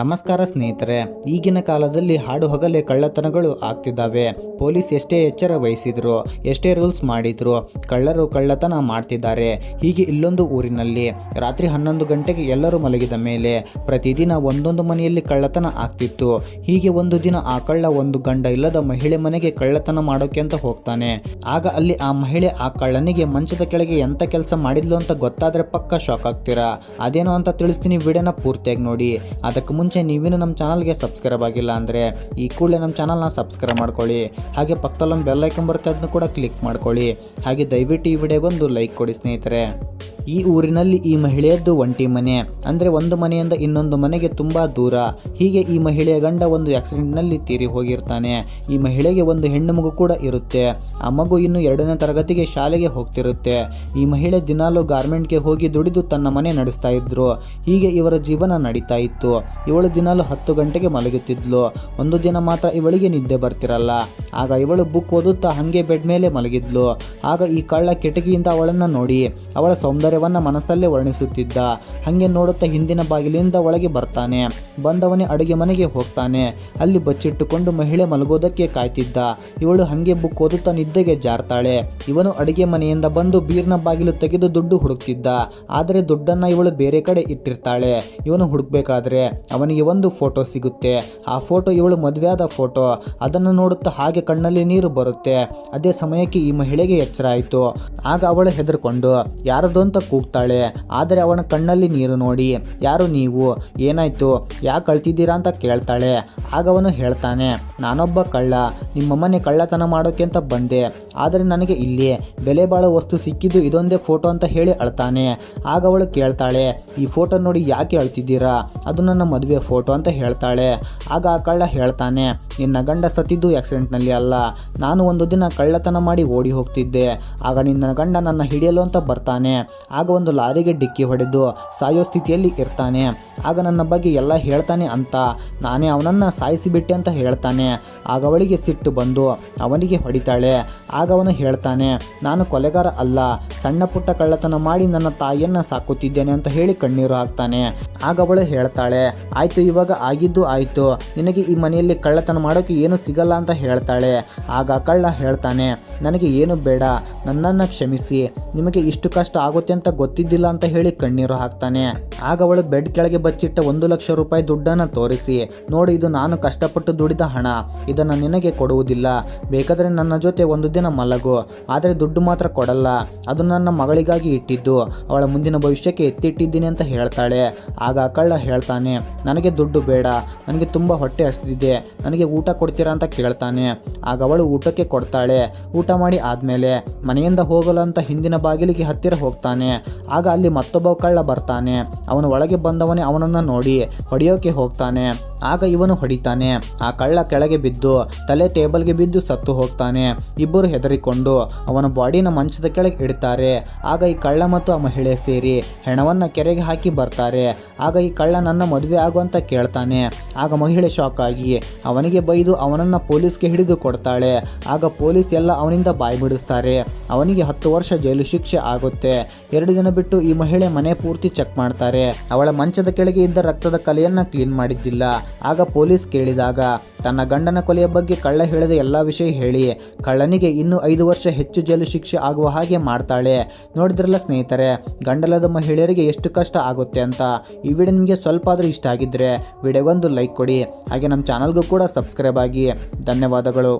ನಮಸ್ಕಾರ ಸ್ನೇಹಿತರೆ, ಈಗಿನ ಕಾಲದಲ್ಲಿ ಹಾಡು ಹಗಲೇ ಕಳ್ಳತನಗಳು ಆಗ್ತಿದ್ದಾವೆ. ಪೊಲೀಸ್ ಎಷ್ಟೇ ಎಚ್ಚರ ವಹಿಸಿದ್ರು, ಎಷ್ಟೇ ರೂಲ್ಸ್ ಮಾಡಿದ್ರು, ಕಳ್ಳರು ಕಳ್ಳತನ ಮಾಡ್ತಿದ್ದಾರೆ. ಹೀಗೆ ಇಲ್ಲೊಂದು ಊರಿನಲ್ಲಿ ರಾತ್ರಿ ಹನ್ನೊಂದು ಗಂಟೆಗೆ ಎಲ್ಲರೂ ಮಲಗಿದ ಮೇಲೆ ಪ್ರತಿದಿನ ಒಂದೊಂದು ಮನೆಯಲ್ಲಿ ಕಳ್ಳತನ ಆಗ್ತಿತ್ತು. ಹೀಗೆ ಒಂದು ದಿನ ಆ ಕಳ್ಳ ಒಂದು ಗಂಡ ಇಲ್ಲದ ಮಹಿಳೆ ಮನೆಗೆ ಕಳ್ಳತನ ಮಾಡೋಕೆ ಅಂತ ಹೋಗ್ತಾನೆ. ಆಗ ಅಲ್ಲಿ ಆ ಮಹಿಳೆ ಆ ಕಳ್ಳನಿಗೆ, ಮಂಚದ ಕೆಳಗೆ ಎಂಥ ಕೆಲಸ ಮಾಡಿದ್ಲು ಅಂತ ಗೊತ್ತಾದ್ರೆ ಪಕ್ಕ ಶಾಕ್ ಆಗ್ತೀರಾ? ಅದೇನೋ ಅಂತ ತಿಳಿಸ್ತೀನಿ, ವಿಡಿಯೋನ ಪೂರ್ತಿಯಾಗಿ ನೋಡಿ. ಅದಕ್ಕೆ ಮುಂಚೆ ನೀವೇನು ನಮ್ಮ ಚಾನಲ್ಗೆ ಸಬ್ಸ್ಕ್ರೈಬ್ ಆಗಿಲ್ಲ ಅಂದರೆ ಈ ಕೂಡಲೇ ನಮ್ಮ ಚಾನಲ್ನ ಸಬ್ಸ್ಕ್ರೈಬ್ ಮಾಡ್ಕೊಳ್ಳಿ. ಹಾಗೆ ಪಕ್ಕದಲ್ಲೊಂದು ಬೆಲ್ಲೈಕನ್ ಬರ್ತಾ ಅದನ್ನು ಕೂಡ ಕ್ಲಿಕ್ ಮಾಡ್ಕೊಳ್ಳಿ. ಹಾಗೆ ದಯವಿಟ್ಟು ಈ ವಿಡಿಯೋಗೊಂದು ಲೈಕ್ ಕೊಡಿ ಸ್ನೇಹಿತರೆ. ಈ ಊರಿನಲ್ಲಿ ಈ ಮಹಿಳೆಯದ್ದು ಒಂಟಿ ಮನೆ. ಅಂದರೆ ಒಂದು ಮನೆಯಿಂದ ಇನ್ನೊಂದು ಮನೆಗೆ ತುಂಬ ದೂರ. ಹೀಗೆ ಈ ಮಹಿಳೆಯ ಗಂಡ ಒಂದು ಆಕ್ಸಿಡೆಂಟ್ನಲ್ಲಿ ತೀರಿ ಹೋಗಿರ್ತಾನೆ. ಈ ಮಹಿಳೆಗೆ ಒಂದು ಹೆಣ್ಣು ಮಗು ಕೂಡ ಇರುತ್ತೆ. ಆ ಮಗು ಇನ್ನು ಎರಡನೇ ತರಗತಿಗೆ ಶಾಲೆಗೆ ಹೋಗ್ತಿರುತ್ತೆ. ಈ ಮಹಿಳೆ ದಿನಾಲು ಗಾರ್ಮೆಂಟ್ಗೆ ಹೋಗಿ ದುಡಿದು ತನ್ನ ಮನೆ ನಡೆಸ್ತಾ ಇದ್ರು. ಹೀಗೆ ಇವರ ಜೀವನ ನಡೀತಾ ಇತ್ತು. ಇವಳು ದಿನಾಲು ಹತ್ತು ಗಂಟೆಗೆ ಮಲಗುತ್ತಿದ್ಲು. ಒಂದು ದಿನ ಮಾತ್ರ ಇವಳಿಗೆ ನಿದ್ದೆ ಬರ್ತಿರಲ್ಲ. ಆಗ ಇವಳು ಬುಕ್ ಓದುತ್ತಾ ಹಾಗೆ ಬೆಡ್ ಮೇಲೆ ಮಲಗಿದ್ಲು. ಆಗ ಈ ಕಳ್ಳ ಕಿಟಕಿಯಿಂದ ಅವಳನ್ನು ನೋಡಿ, ಅವಳ ಸೌಂದರ್ಯವನ್ನು ಮನಸ್ಸಲ್ಲೇ ವರ್ಣಿಸುತ್ತಿದ್ದ. ಹಾಗೆ ನೋಡುತ್ತಾ ಹಿಂದಿನ ಬಾಗಿಲಿಂದ ಒಳಗೆ ಬರ್ತಾನೆ. ಬಂದವನೇ ಅಡುಗೆ ಮನೆಗೆ ಹೋಗ್ತಾನೆ. ಅಲ್ಲಿ ಬಚ್ಚಿಟ್ಟುಕೊಂಡು ಮಹಿಳೆ ಮಲಗೋದಕ್ಕೆ ಕಾಯ್ತಿದ್ದ. ಇವಳು ಹಾಗೆ ಬುಕ್ ಓದುತ್ತಾ ನಿದ್ದೆಗೆ ಜಾರ್ತಾಳೆ. ಇವನು ಅಡುಗೆ ಮನೆಯಿಂದ ಬಂದು ಬೀರ್ನ ಬಾಗಿಲು ತೆಗೆದು ದುಡ್ಡು ಹುಡುಕ್ತಿದ್ದ. ಆದರೆ ದುಡ್ಡನ್ನು ಇವಳು ಬೇರೆ ಕಡೆ ಇಟ್ಟಿರ್ತಾಳೆ. ಇವನು ಹುಡುಕ್ಬೇಕಾದ್ರೆ ಅವನಿಗೆ ಒಂದು ಫೋಟೋ ಸಿಗುತ್ತೆ. ಆ ಫೋಟೋ ಇವಳು ಮದುವೆಯಾದ ಫೋಟೋ. ಅದನ್ನು ನೋಡುತ್ತಾ ಹಾಗೆ ಕಣ್ಣಲ್ಲಿ ನೀರು ಬರುತ್ತೆ. ಅದೇ ಸಮಯಕ್ಕೆ ಈ ಮಹಿಳೆಗೆ ಎಚ್ಚರ ಆಯಿತು. ಆಗ ಅವಳು ಹೆದರ್ಕೊಂಡು, ಯಾರದು ಅಂತ ಕೂಗ್ತಾಳೆ. ಆದರೆ ಅವನ ಕಣ್ಣಲ್ಲಿ ನೀರು ನೋಡಿ, ಯಾರು ನೀವು? ಏನಾಯ್ತು? ಯಾಕೆ ಅಳ್ತಿದ್ದೀರಾ? ಅಂತ ಕೇಳ್ತಾಳೆ. ಆಗ ಅವನು ಹೇಳ್ತಾನೆ, ನಾನೊಬ್ಬ ಕಳ್ಳ. ನಿಮ್ಮ ಮನೆ ಕಳ್ಳತನ ಮಾಡೋಕೆ ಅಂತ ಬಂದೆ. ಆದರೆ ನನಗೆ ಇಲ್ಲಿ ಬೆಲೆ ಬಾಳೋ ವಸ್ತು ಸಿಕ್ಕಿದ್ದು ಇದೊಂದೇ ಫೋಟೋ ಅಂತ ಹೇಳಿ ಅಳ್ತಾನೆ. ಆಗ ಅವಳು ಕೇಳ್ತಾಳೆ, ಈ ಫೋಟೋ ನೋಡಿ ಯಾಕೆ ಅಳ್ತಿದ್ದೀರಾ? ಅದು ನನ್ನ ಮದುವೆ ಫೋಟೋ ಅಂತ ಹೇಳ್ತಾಳೆ. ಆಗ ಆ ಕಳ್ಳ ಹೇಳ್ತಾನೆ, ನಿನ್ನ ಗಂಡ ಸತ್ತಿದ್ದು ಆಕ್ಸಿಡೆಂಟ್ನಲ್ಲಿ ಅಲ್ಲ. ನಾನು ಒಂದು ದಿನ ಕಳ್ಳತನ ಮಾಡಿ ಓಡಿ ಹೋಗ್ತಿದ್ದೆ. ಆಗ ನಿನ್ನ ಗಂಡ ನನ್ನ ಹಿಡಿಯಲು ಅಂತ ಬರ್ತಾನೆ. ಆಗ ಒಂದು ಲಾರಿಗೆ ಡಿಕ್ಕಿ ಹೊಡೆದು ಸಾಯೋ ಸ್ಥಿತಿಯಲ್ಲಿ ಇರ್ತಾನೆ. ಆಗ ನನ್ನ ಬಗ್ಗೆ ಎಲ್ಲ ಹೇಳ್ತಾನೆ ಅಂತ. ನಾನೇ ಅವನನ್ನು ಸಾಯಿಸಿಬಿಟ್ಟೆ ಅಂತ ಹೇಳ್ತಾನೆ. ಆಗ ಅವಳಿಗೆ ಸಿಟ್ಟು ಬಂದು ಅವನಿಗೆ ಹೊಡಿತಾಳೆ. ಆಗ ಅವನು ಹೇಳ್ತಾನೆ, ನಾನು ಕೊಲೆಗಾರ ಅಲ್ಲ, ಸಣ್ಣ ಪುಟ್ಟ ಕಳ್ಳತನ ಮಾಡಿ ನನ್ನ ತಾಯಿಯನ್ನು ಸಾಕುತ್ತಿದ್ದೇನೆ ಅಂತ ಹೇಳಿ ಕಣ್ಣೀರು ಹಾಕ್ತಾನೆ. ಆಗ ಅವಳು ಹೇಳ್ತಾಳೆ, ಆಯ್ತು, ಇವಾಗ ಆಗಿದ್ದು ಆಯ್ತು. ನಿನಗೆ ಈ ಮನೆಯಲ್ಲಿ ಕಳ್ಳತನ ಮಾಡೋಕೆ ಏನು ಸಿಗಲ್ಲ ಅಂತ ಹೇಳ್ತಾಳೆ. ಆಗ ಕಳ್ಳ ಹೇಳ್ತಾನೆ, ನನಗೆ ಏನು ಬೇಡ, ನನ್ನನ್ನು ಕ್ಷಮಿಸಿ. ನಿಮಗೆ ಇಷ್ಟು ಕಷ್ಟ ಆಗುತ್ತೆ ಅಂತ ಗೊತ್ತಿದ್ದಿಲ್ಲ ಅಂತ ಹೇಳಿ ಕಣ್ಣೀರು ಹಾಕ್ತಾನೆ. ಆಗ ಅವಳು ಬೆಡ್ ಕೆಳಗೆ ಬಚ್ಚಿಟ್ಟ ಒಂದು ಲಕ್ಷ ರೂಪಾಯಿ ದುಡ್ಡನ್ನು ತೋರಿಸಿ, ನೋಡಿ, ಇದು ನಾನು ಕಷ್ಟಪಟ್ಟು ದುಡಿದ ಹಣ. ಇದನ್ನು ನಿನಗೆ ಕೊಡುವುದಿಲ್ಲ. ಬೇಕಾದರೆ ನನ್ನ ಜೊತೆ ಒಂದು ದಿನ ಮಲಗು. ಆದರೆ ದುಡ್ಡು ಮಾತ್ರ ಕೊಡಲ್ಲ. ಅದು ನನ್ನ ಮಗಳಿಗಾಗಿ ಇಟ್ಟಿದ್ದು. ಅವಳ ಮುಂದಿನ ಭವಿಷ್ಯಕ್ಕೆ ಎತ್ತಿಟ್ಟಿದ್ದೀನಿ ಅಂತ ಹೇಳ್ತಾಳೆ. ಆಗ ಕಳ್ಳ ಹೇಳ್ತಾನೆ, ನನಗೆ ದುಡ್ಡು ಬೇಡ. ನನಗೆ ತುಂಬ ಹೊಟ್ಟೆ ಹಸಿದಿದೆ ನನಗೆ ಊಟ ಕೊಡ್ತೀರಾ ಅಂತ ಕೇಳ್ತಾನೆ. ಆಗ ಅವಳು ಊಟಕ್ಕೆ ಕೊಡ್ತಾಳೆ. ಊಟ ಮಾಡಿ ಆದಮೇಲೆ ಮನೆಯಿಂದ ಹೋಗಲು ಅಂತ ಹಿಂದಿನ ಬಾಗಿಲಿಗೆ ಹತ್ತಿರ ಹೋಗ್ತಾನೆ. ಆಗ ಅಲ್ಲಿ ಮತ್ತೊಬ್ಬ ಕಳ್ಳ ಬರ್ತಾನೆ. ಅವನು ಒಳಗೆ ಬಂದವನೇ ಅವನನ್ನು ನೋಡಿ ಹೊಡೆಯೋಕೆ ಹೋಗ್ತಾನೆ. ಆಗ ಇವನು ಹೊಡಿತಾನೆ. ಆ ಕಳ್ಳ ಕೆಳಗೆ ಬಿದ್ದು, ತಲೆ ಟೇಬಲ್ಗೆ ಬಿದ್ದು ಸತ್ತು ಹೋಗ್ತಾನೆ. ಇಬ್ಬರು ಹೆದರಿಕೊಂಡು ಅವನ ಬಾಡಿನ ಮಂಚದ ಕೆಳಗೆ ಇಡ್ತಾರೆ. ಆಗ ಈ ಕಳ್ಳ ಮತ್ತು ಆ ಮಹಿಳೆ ಸೇರಿ ಹೆಣವನ್ನು ಕೆರೆಗೆ ಹಾಕಿ ಬರ್ತಾರೆ. ಆಗ ಈ ಕಳ್ಳ ನನ್ನ ಮದುವೆ ಆಗುವಂತ ಕೇಳ್ತಾನೆ. ಆಗ ಮಹಿಳೆ ಶಾಕ್ ಆಗಿ ಅವನಿಗೆ ಬೈದು ಅವನನ್ನು ಪೊಲೀಸ್ಗೆ ಹಿಡಿದು ಕೊಡ್ತಾಳೆ. ಆಗ ಪೊಲೀಸ್ ಎಲ್ಲ ಅವನಿಂದ ಬಾಯಿ ಬಿಡಿಸ್ತಾರೆ ಅವನಿಗೆ ಹತ್ತು ವರ್ಷ ಜೈಲು ಶಿಕ್ಷೆ ಆಗುತ್ತೆ. ಎರಡು ದಿನ ಬಿಟ್ಟು ಈ ಮಹಿಳೆ ಮನೆ ಪೂರ್ತಿ ಚೆಕ್ ಮಾಡ್ತಾರೆ. ಅವಳ ಮಂಚದ ಕೆಳಗೆ ಇದ್ದ ರಕ್ತದ ಕಲೆಯನ್ನ ಕ್ಲೀನ್ ಮಾಡಿದ್ದಿಲ್ಲ. ಆಗ ಪೊಲೀಸ್ ಕೇಳಿದಾಗ, ತನ್ನ ಗಂಡನ ಕೊಲೆಯ ಬಗ್ಗೆ ಕಳ್ಳ ಹೇಳಿದ ಎಲ್ಲ ವಿಷಯ ಹೇಳಿ. ಕಳ್ಳನಿಗೆ ಇನ್ನೂ ಐದು ವರ್ಷ ಹೆಚ್ಚು ಜೈಲು ಶಿಕ್ಷೆ ಆಗುವ ಹಾಗೆ ಮಾಡ್ತಾಳೆ. ನೋಡಿದ್ರಲ್ಲ ಸ್ನೇಹಿತರೆ, ಗಂಡಲದ ಮಹಿಳೆಯರಿಗೆ ಎಷ್ಟು ಕಷ್ಟ ಆಗುತ್ತೆ ಅಂತ. ಈ ವಿಡಿಯೋ ನಿಮಗೆ ಸ್ವಲ್ಪ ಆದರೂ ಇಷ್ಟ ಆಗಿದ್ದರೆ ವಿಡಿಯೋಗೊಂದು ಲೈಕ್ ಕೊಡಿ. ಹಾಗೆ ನಮ್ಮ ಚಾನಲ್ಗೂ ಕೂಡ ಸಬ್ಸ್ಕ್ರೈಬ್ ಆಗಿ. ಧನ್ಯವಾದಗಳು.